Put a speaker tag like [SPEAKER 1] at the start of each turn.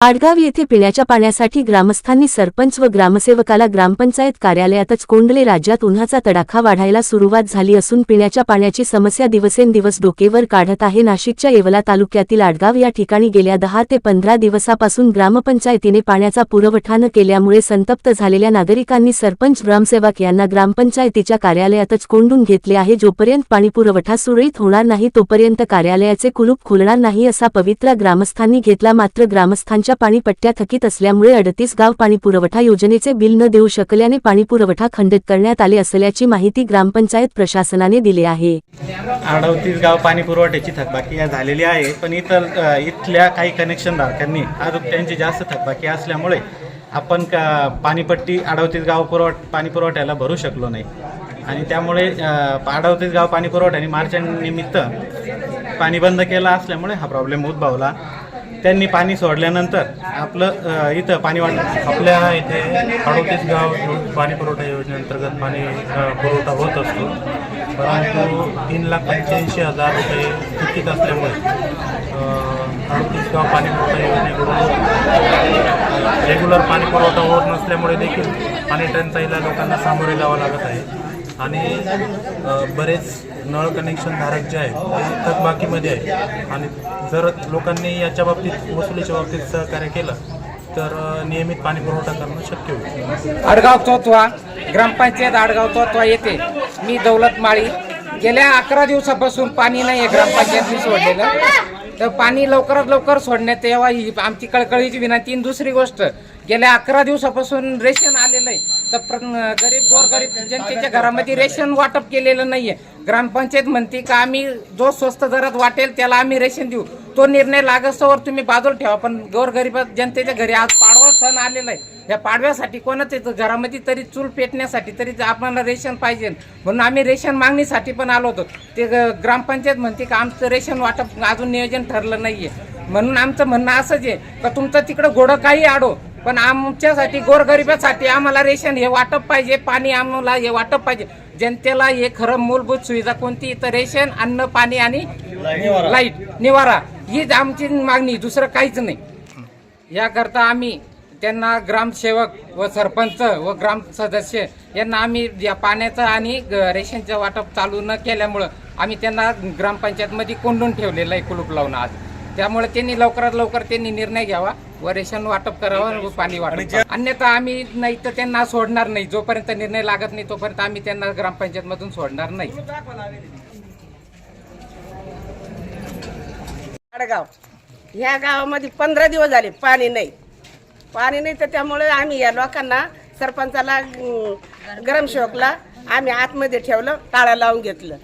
[SPEAKER 1] आडगाव येथे पिण्याच्या पाण्यासाठी ग्रामस्थांनी सरपंच व ग्रामसेवकाला ग्रामपंचायत कार्यालयातच कोंडले राज्यात उन्हाचा तडाखा वाढायला सुरुवात झाली असून पिण्याच्या पाण्याची समस्या दिवसेंदिवस डोकेवर काढत आहे. नाशिकच्या येवला तालुक्यातील आडगाव या ठिकाणी गेल्या दहा ते पंधरा दिवसापासून ग्रामपंचायतीने पाण्याचा पुरवठा न केल्यामुळे संतप्त झालेल्या नागरिकांनी सरपंच ग्रामसेवक यांना ग्रामपंचायतीच्या कार्यालयातच कोंडून घेतले आहे. जोपर्यंत पाणीपुरवठा सुरळीत होणार नाही तोपर्यंत कार्यालयाचे कुलूप खुलणार नाही असा पवित्रा ग्रामस्थांनी घेतला. मात्र ग्रामस्थांच्या पाणीपट्ट्या थकीत असल्यामुळे अडतीस गाव पाणीपुरवठा योजनेचे बिल न देऊ शकल्याने पाणीपुरवठा खंडित करण्यात आले असल्याची माहिती ग्रामपंचायत प्रशासनाने दिली आहे.
[SPEAKER 2] अडतीस गाव पाणी पुरवठ्याची थकबाकी या झालेली आहे पण इतर इथल्या काही कनेक्शनधारकांनी अजून जास्त थकबाकी असल्यामुळे आपण का पाणीपट्टी अडवतीस गाव पुरवठ पाणी पुरवठ्याला भरू शकलो नाही. आणि त्यामुळे अडवतीस गाव पाणी पुरवठ्याने मार्चनिमित्त पाणी बंद केला असल्यामुळे हा प्रॉब्लेम उद्भवला. त्यांनी पाणी सोडल्यानंतर आपलं इथं पाणी वाट
[SPEAKER 3] आपल्या इथे अडोतीस गाव पाणी पुरवठा योजनेअंतर्गत पाणी पुरवठा होत असतो. परंतु तीन लाख पंच्याऐंशी हजार रुपये चुकीत असल्यामुळे अडोतीस गाव पाणी पुरवठा योजनेकडून रेग्युलर पाणी पुरवठा होत नसल्यामुळे देखील पाणी टंचाईला लोकांना सामोरे जावं लागत आहे. आणि बरेच नळ कनेक्शन धारक जे आहेत ते थकबाकीमध्ये आहे आणि जर लोकांनी याच्या बाबतीत वसुलीच्या बाबतीत सहकार्य केलं तर नियमित पाणी पुरवठा करणं शक्य होईल.
[SPEAKER 4] आडगाव तोतवा ग्रामपंचायत आडगाव तोतवा येते मी दौलत माळी. गेल्या अकरा दिवसापासून पाणी नाही आहे ग्रामपंचायतनी सोडलेलं. तर पाणी लवकरात लवकर सोडण्यात यावा ही आमची कळकळीची विनंती. दुसरी गोष्ट गेल्या अकरा दिवसापासून रेशन आलेलं आहे. तर प्र- गरीब गोरगरीब जनतेच्या घरामध्ये रेशन वाटप केलेलं नाहीये. ग्रामपंचायत म्हणते का आम्ही जो स्वस्त दरात वाटेल त्याला आम्ही रेशन देऊ. तो निर्णय लागस्तवर तुम्ही बाजूला ठेवा पण गोरगरीब जनतेच्या घरी आज पाडवा सण आलेला आहे. या पाडव्यासाठी कोणाच येतं? घरामध्ये तरी चूल पेटण्यासाठी तरी आपल्याला रेशन पाहिजे. म्हणून आम्ही रेशन मागणीसाठी पण आलो होतो. ते ग- ग्रामपंचायत म्हणते का आमचं रेशन वाटप अजून नियोजन ठरलं नाहीये. म्हणून आमचं म्हणणं असंच आहे का तुमचं तिकडं घोडं काही आडो. पण आमच्यासाठी गोरगरिबासाठी आम्हाला रेशन हे वाटप पाहिजे पाणी आम्हाला हे वाटप पाहिजे. जनतेला हे खरं मूलभूत सुविधा कोणती? तर रेशन अन्न पाणी आणि लाइट निवारा. हीच आमची मागणी दुसरं काहीच नाही. याकरता आम्ही त्यांना ग्रामसेवक व सरपंच व ग्राम सदस्य यांना आम्ही या पाण्याचं आणि रेशनचं वाटप चालू न केल्यामुळं आम्ही त्यांना ग्रामपंचायतमध्ये कोंडून ठेवलेलं आहे कुलूप लावून आज. त्यामुळे त्यांनी लवकरात लवकर त्यांनी निर्णय घ्यावा. व रेशन वाटप करावं व पाणी वाटप करावं. अन्यथा आम्ही नाही तर त्यांना सोडणार नाही. जोपर्यंत निर्णय लागत नाही तोपर्यंत आम्ही त्यांना ग्रामपंचायतमधून सोडणार नाही.
[SPEAKER 5] आडगाव. ह्या गावामध्ये पंधरा दिवस झाले पाणी नाही. पाणी नाही तर त्यामुळे आम्ही या लोकांना सरपंचाला अं, ग्रामसेवकला आम्ही आतमध्ये ठेवलं टाळा लावून घेतलं.